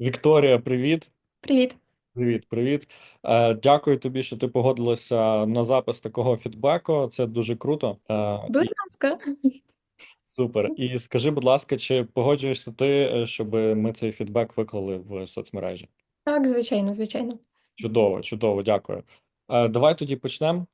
Вікторія, привіт. Привіт. Привіт, привіт. Е, дякую тобі, що ти погодилася на запис такого фідбеку. Це дуже круто. Е, Будь і ласка. супер. І скажи, будь ласка, чи погоджуєшся ти, е, щоб ми цей фідбек виклали в соцмережі? Так, звичайно, звичайно. Чудово, чудово, дякую. Е, давай тоді почнемо.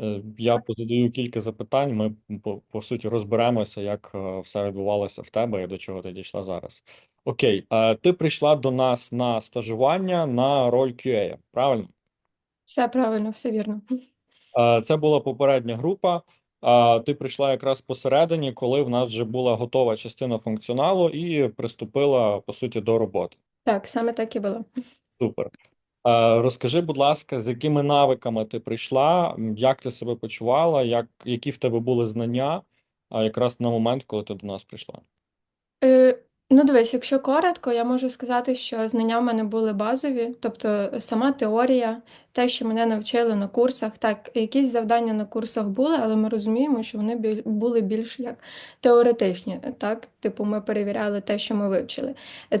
Е, Я позадаю кілька запитань. Ми по, по суті розберемося, як е, все відбувалося в тебе і до чого ти дійшла зараз. Окей, ти прийшла до нас на стажування на роль QA, правильно? Все правильно, все вірно. Це була попередня група. Ти прийшла якраз посередині, коли в нас вже була готова частина функціоналу і приступила по суті до роботи. Так, саме так і було. Супер. Розкажи, будь ласка, з якими навиками ти прийшла, як ти себе почувала, як, які в тебе були знання, якраз на момент, коли ти до нас прийшла. Е, ну, дивись, якщо коротко, я можу сказати, що знання в мене були базові, тобто сама теорія, те, що мене навчили на курсах. Так, якісь завдання на курсах були, але ми розуміємо, що вони були більш як теоретичні. Так, типу, ми перевіряли те, що ми вивчили.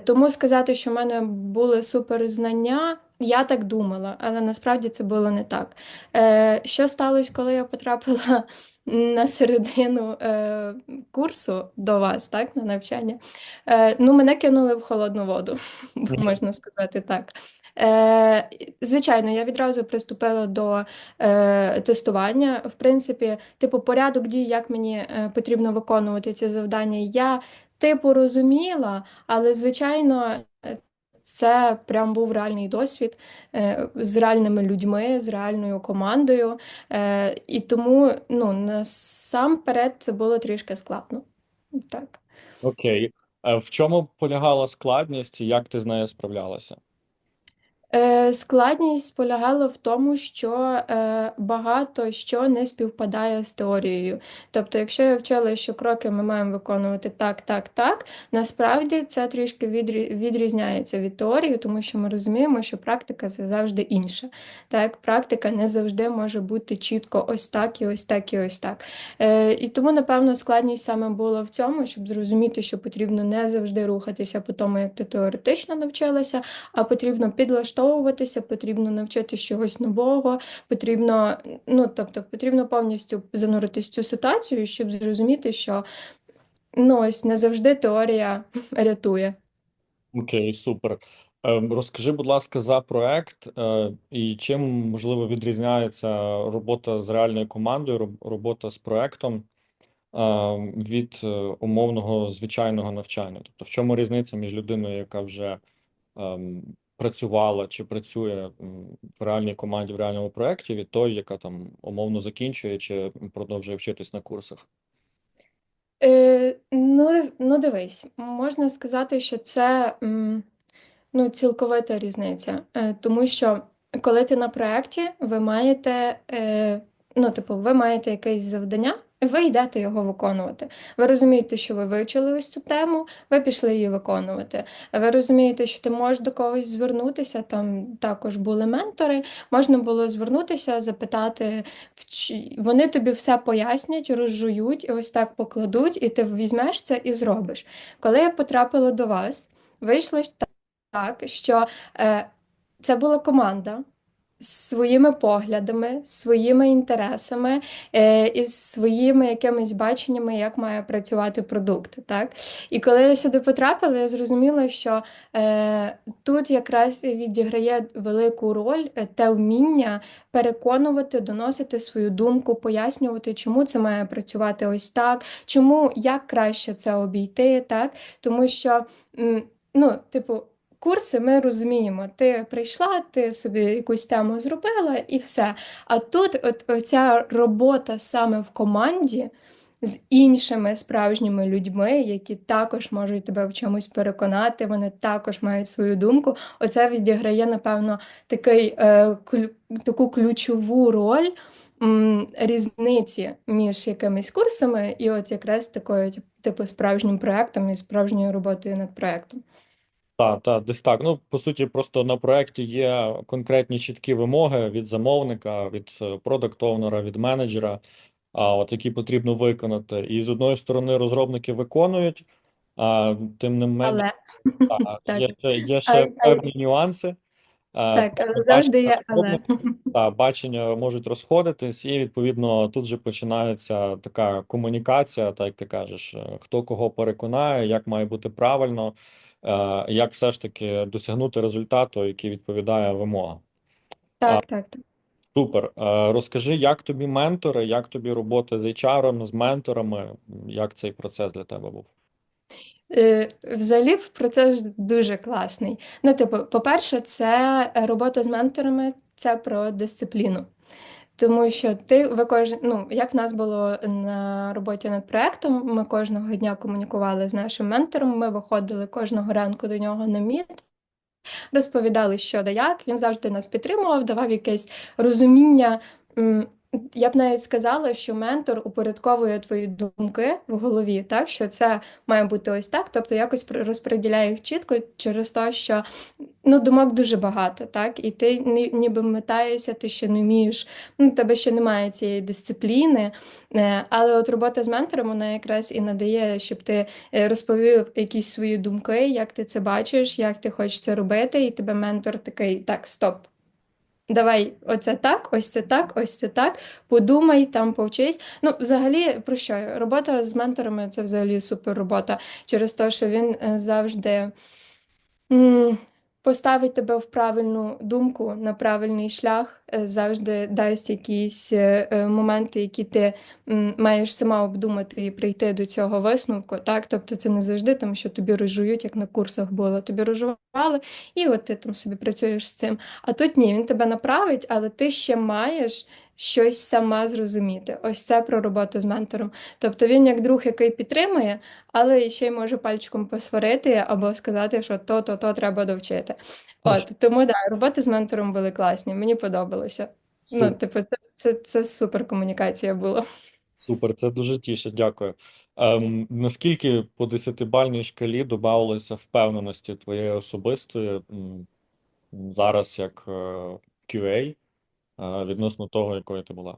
Тому сказати, що в мене були суперзнання, я так думала, але насправді це було не так. Е, що сталося, коли я потрапила на середину е, курсу до вас, так, на навчання? Е, ну, мене кинули в холодну воду, можна сказати так. Е, звичайно, я відразу приступила до е, тестування. В принципі, типу, порядок дій, як мені е, потрібно виконувати ці завдання, я типу розуміла, але звичайно. Це прям був реальний досвід е, з реальними людьми, з реальною командою. Е, і тому ну, насамперед це було трішки складно. Так. Окей. Е, В чому полягала складність і як ти з нею справлялася? Е, складність полягала в тому, що е, багато що не співпадає з теорією. Тобто, якщо я вчила, що кроки ми маємо виконувати так, так, так, насправді це трішки відрізняється від теорії, тому що ми розуміємо, що практика це завжди інша. Так, практика не завжди може бути чітко ось так і ось так і ось так. Е, і тому, напевно, складність саме була в цьому, щоб зрозуміти, що потрібно не завжди рухатися по тому, як ти теоретично навчилася, а потрібно підлаштовуватися, потрібно навчитися чогось нового, потрібно, ну, тобто, потрібно повністю зануритись в цю ситуацію, щоб зрозуміти, що ну, ось не завжди теорія рятує. Окей, супер. Е, Розкажи, будь ласка, за проект е, і чим, можливо, відрізняється робота з реальною командою, робота з проектом е, від е, умовного звичайного навчання? Тобто, в чому різниця між людиною, яка вже ем, працювала чи працює в реальній команді, в реальному проєкті, від тої, яка там умовно закінчує чи продовжує вчитись на курсах? Е, ну, ну, дивись, можна сказати, що це ну, цілковита різниця. Е, тому що коли ти на проєкті, ви маєте, е, ну, типу, ви маєте якесь завдання, ви йдете його виконувати. Ви розумієте, що ви вивчили ось цю тему, ви пішли її виконувати. Ви розумієте, що ти можеш до когось звернутися, там також були ментори, можна було звернутися, запитати. Вони тобі все пояснять, розжують і ось так покладуть, і ти візьмеш це і зробиш. Коли я потрапила до вас, вийшло так, що е, це була команда своїми поглядами, своїми інтересами е, і своїми якимись баченнями, як має працювати продукт. Так? І коли я сюди потрапила, я зрозуміла, що е, тут якраз відіграє велику роль е, те вміння переконувати, доносити свою думку, пояснювати, чому це має працювати ось так, чому як краще це обійти, так? Тому що, ну, типу. Курси ми розуміємо, ти прийшла, ти собі якусь тему зробила і все. А тут от оця робота саме в команді з іншими справжніми людьми, які також можуть тебе в чомусь переконати, вони також мають свою думку. Оце відіграє, напевно, такий, е, клю- таку ключову роль м, різниці між якимись курсами і от якраз такою, типу, справжнім проектом і справжньою роботою над проектом. Так, так, десь так. Ну, по суті, просто на проєкті є конкретні чіткі вимоги від замовника, від продакт-оунера, від менеджера, а от які потрібно виконати. І з одної сторони розробники виконують, А, тим не менш, Але є, ще- є ще а, певні нюанси. А, так, але завжди є але. та бачення можуть розходитись, і відповідно тут же починається така комунікація, так як ти кажеш, е, хто кого переконає, як має бути правильно, е, як все ж таки досягнути результату, який відповідає вимогам. Так, так, так. супер. Е, Розкажи, як тобі ментори, як тобі робота з HR, з менторами, як цей процес для тебе був? Е, Взагалі процес дуже класний. Ну, типу, по-перше, це робота з менторами, це про дисципліну. Тому що ти ви кож... ну як нас було на роботі над проектом, ми кожного дня комунікували з нашим ментором. Ми виходили кожного ранку до нього на міт, розповідали, що да як. Він завжди нас підтримував, давав якесь розуміння. Я б навіть сказала, що ментор упорядковує твої думки в голові, так що це має бути ось так, тобто якось розподіляє їх чітко через те, що ну, думок дуже багато, так, і ти ні- ніби метаєшся, ти ще не вмієш, ну, тебе ще немає цієї дисципліни, е, але от робота з ментором вона якраз і надає, щоб ти е, розповів якісь свої думки, як ти це бачиш, як ти хочеш це робити, і тебе ментор такий, так, стоп. Давай, оце так, ось це так, ось це так. Подумай, там повчись. Ну, взагалі, про що? Робота з менторами це взагалі супер робота через те, що він е, завжди поставить тебе в правильну думку, на правильний шлях, е, завжди дасть якісь е, е, моменти, які ти маєш сама обдумати і прийти до цього висновку. Так? Тобто це не завжди там, що тобі рожують, як на курсах було. Тобі рожували, і от ти там собі працюєш з цим. А тут ні, він тебе направить, але ти ще маєш щось сама зрозуміти. Ось це про роботу з ментором. Тобто він як друг, який підтримує, але ще й може пальчиком посварити або сказати, що то, то, треба довчити. От тому да, роботи з ментором були класні, мені подобалося. Ну, типу, це, це, це супер комунікація була. Супер, це дуже тішить, дякую. Ем, наскільки по десятибальній шкалі додавалося впевненості твоєї особистої зараз як е, QA відносно того, якою ти була?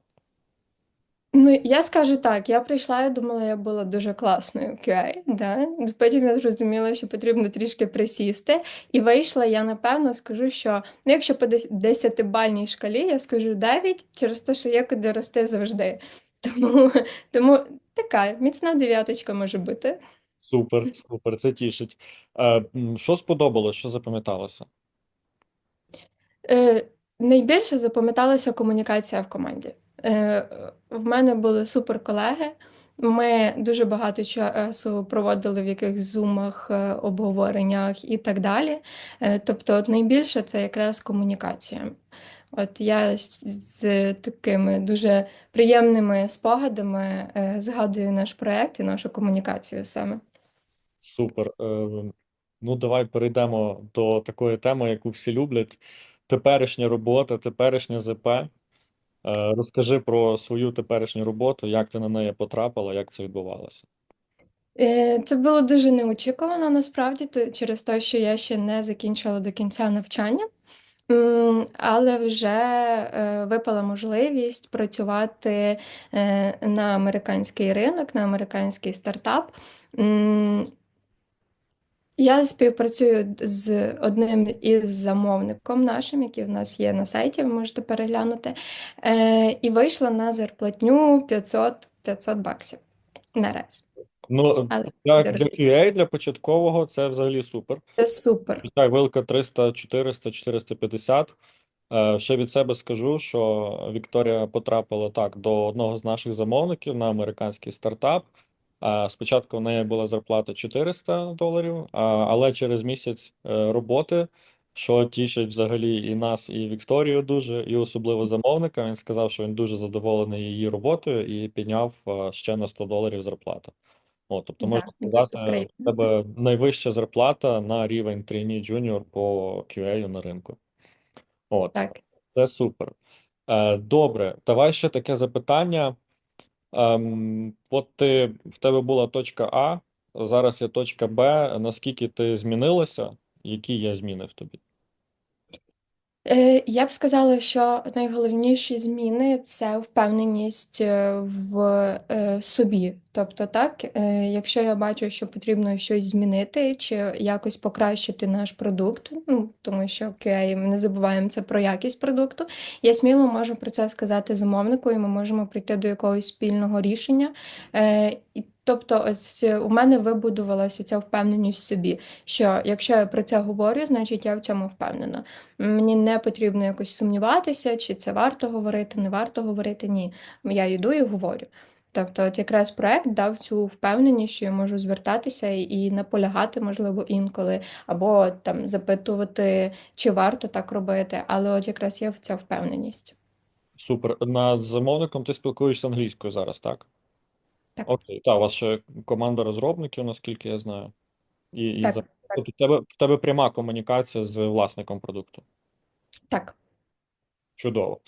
Ну, я скажу так, я прийшла, я думала, я була дуже класною QA, да? Потім я зрозуміла, що потрібно трішки присісти, і вийшла, я напевно скажу, що ну, якщо по дес- десятибальній шкалі, я скажу 9 через те, що є куди рости завжди. Тому, тому така міцна дев'яточка може бути. Супер, супер, це тішить. Е, що сподобалось, що запам'яталося? Е, найбільше запам'яталася комунікація в команді. Е, в мене були супер колеги. Ми дуже багато часу проводили в якихось зумах, е, обговореннях і так далі. Е, тобто, от найбільше це якраз комунікація. От я з такими дуже приємними спогадами згадую наш проект і нашу комунікацію саме. Супер. Ну, давай перейдемо до такої теми, яку всі люблять. Теперішня робота, теперішнє ЗП. Е, розкажи про свою теперішню роботу, як ти на неї потрапила, як це відбувалося. Е, Це було дуже неочікувано насправді, через те, що я ще не закінчила до кінця навчання, але вже е, випала можливість працювати на американський ринок, на американський стартап. Я співпрацюю з одним із замовником нашим, який в нас є на сайті, ви можете переглянути, е, і вийшла на зарплатню 500, 500 баксів наразі. Ну, Але для, для QA, для початкового, це взагалі супер. Це супер. Вітаю, вилка 300, 400, 450. Е, Ще від себе скажу, що Вікторія потрапила так до одного з наших замовників на американський стартап. Спочатку в неї була зарплата 400 доларів, але через місяць е, роботи, що тішить взагалі і нас, і Вікторію дуже, і особливо замовника, він сказав, що він дуже задоволений її роботою і підняв ще на 100 доларів зарплату. От, тобто можна Да, сказати, в тебе найвища зарплата на рівень trainee junior по QA на ринку. От, Так. це супер. Е, добре, давай ще таке запитання. Ем, от ти, в тебе була точка А, зараз є точка Б. Наскільки ти змінилася? Які є зміни в тобі? Е, Я б сказала, що найголовніші зміни це впевненість е, в е, собі. Тобто, так, якщо я бачу, що потрібно щось змінити чи якось покращити наш продукт, ну тому що QA, ми не забуваємо це про якість продукту, я сміло можу про це сказати замовнику, і ми можемо прийти до якогось спільного рішення. І Тобто, ось е, у мене вибудувалася ця впевненість в собі, що якщо я про це говорю, значить я в цьому впевнена. Мені не потрібно якось сумніватися, чи це варто говорити, не варто говорити. Ні. Я йду і говорю. Тобто, от якраз проект дав цю впевненість, що я можу звертатися і, наполягати, можливо, інколи, або там запитувати, чи варто так робити. Але от якраз є ця впевненість. Супер. Над замовником ти спілкуєшся англійською зараз, так? Так, Окей. Так, у вас ще команда розробників, наскільки я знаю. І, і за... так, так, Тобто в тебе, в тебе пряма комунікація з власником продукту. так. Чудово.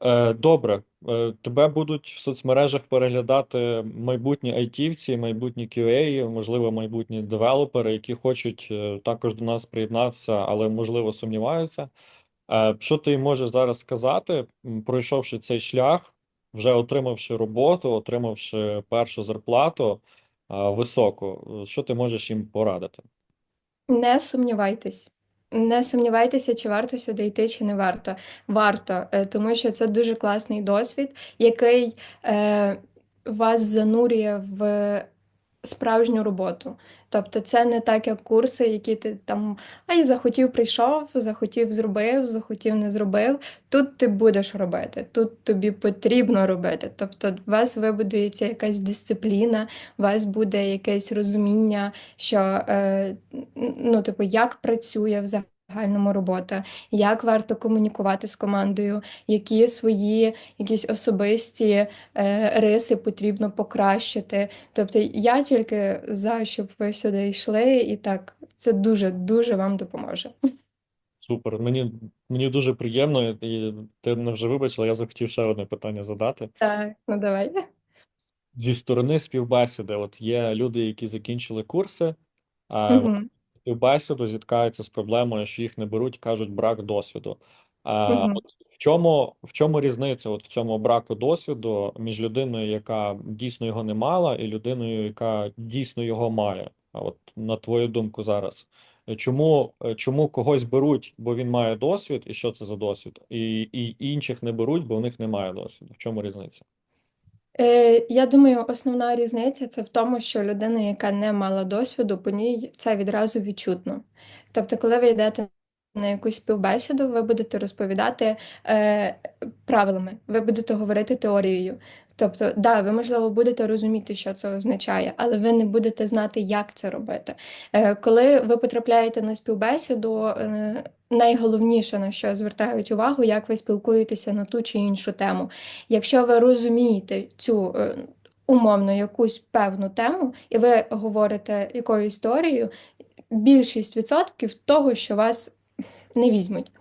Е, добре. Е, тебе будуть в соцмережах переглядати майбутні айтівці, майбутні QA, можливо, майбутні девелопери, які хочуть е, також до нас приєднатися, але, можливо, сумніваються. Е, Що ти можеш зараз сказати, м, пройшовши цей шлях, вже отримавши роботу, отримавши першу зарплату високу, що ти можеш їм порадити? Не сумнівайтесь. Не сумнівайтеся, чи варто сюди йти, чи не варто. Варто, е, тому що це дуже класний досвід, який е, вас занурює в справжню роботу. Тобто це не так, як курси, які ти там ай, захотів, прийшов, захотів, зробив, захотів, не зробив. Тут ти будеш робити, тут тобі потрібно робити. Тобто, у вас вибудується якась дисципліна, у вас буде якесь розуміння, що е, ну, типу, як працює в загальному робота, як варто комунікувати з командою, які свої якісь особисті е, риси потрібно покращити. Тобто я тільки за, щоб ви сюди йшли, і так це дуже-дуже вам допоможе. Супер. Мені, мені дуже приємно, і ти мене вже вибачила, я захотів ще одне питання задати. Так, ну давай. Зі сторони співбесіди, от є люди, які закінчили курси, а в співбесіду зіткаються з проблемою, що їх не беруть, кажуть, брак досвіду. А от в чому, в чому різниця от в цьому браку досвіду між людиною, яка дійсно його не мала, і людиною, яка дійсно його має? А от на твою думку зараз. Чому, чому когось беруть, бо він має досвід, і що це за досвід, і, і інших не беруть, бо в них немає досвіду? В чому різниця? Е, я думаю, основна різниця це в тому, що людина, яка не мала досвіду, по ній це відразу відчутно. Тобто, коли ви йдете на якусь співбесіду, ви будете розповідати е, правилами, ви будете говорити теорією. Тобто, да, ви, можливо, будете розуміти, що це означає, але ви не будете знати, як це робити. Е, коли ви потрапляєте на співбесіду, е, найголовніше, на що звертають увагу, як ви спілкуєтеся на ту чи іншу тему. Якщо ви розумієте цю е, умовно якусь певну тему, і ви говорите якою історією, більшість відсотків того, що вас не візьмуть.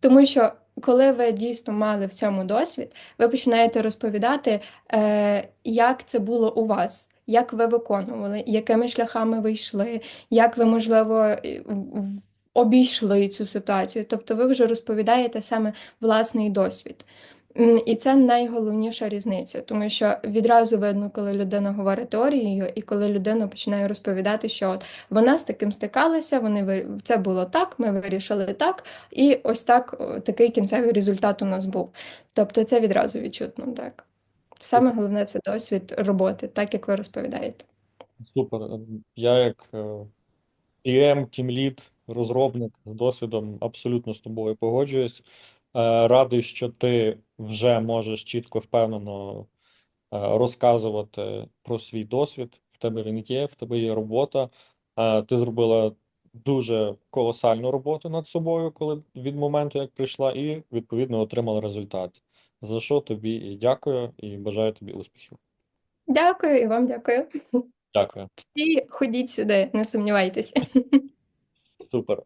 Тому що коли ви дійсно мали в цьому досвід, ви починаєте розповідати, е, як це було у вас, як ви виконували, якими шляхами ви йшли, як ви, можливо, в- обійшли цю ситуацію. Тобто ви вже розповідаєте саме власний досвід. І це найголовніша різниця, тому що відразу видно, коли людина говорить теорією, і коли людина починає розповідати, що от вона з таким стикалася, вони це було так, ми вирішили так, і ось так такий кінцевий результат у нас був. Тобто це відразу відчутно, так. Саме головне це досвід роботи, так як ви розповідаєте. Супер. Я як е, PM, тімлід, розробник з досвідом абсолютно з тобою погоджуюсь. Е, Радий, що ти вже можеш чітко, впевнено е, розказувати про свій досвід. В тебе він є, в тебе є робота. Е, Ти зробила дуже колосальну роботу над собою, коли від моменту, як прийшла, і відповідно отримала результат. За що тобі і дякую, і бажаю тобі успіхів. Дякую і вам дякую. Дякую. Всі ходіть сюди, не сумнівайтеся. Супер.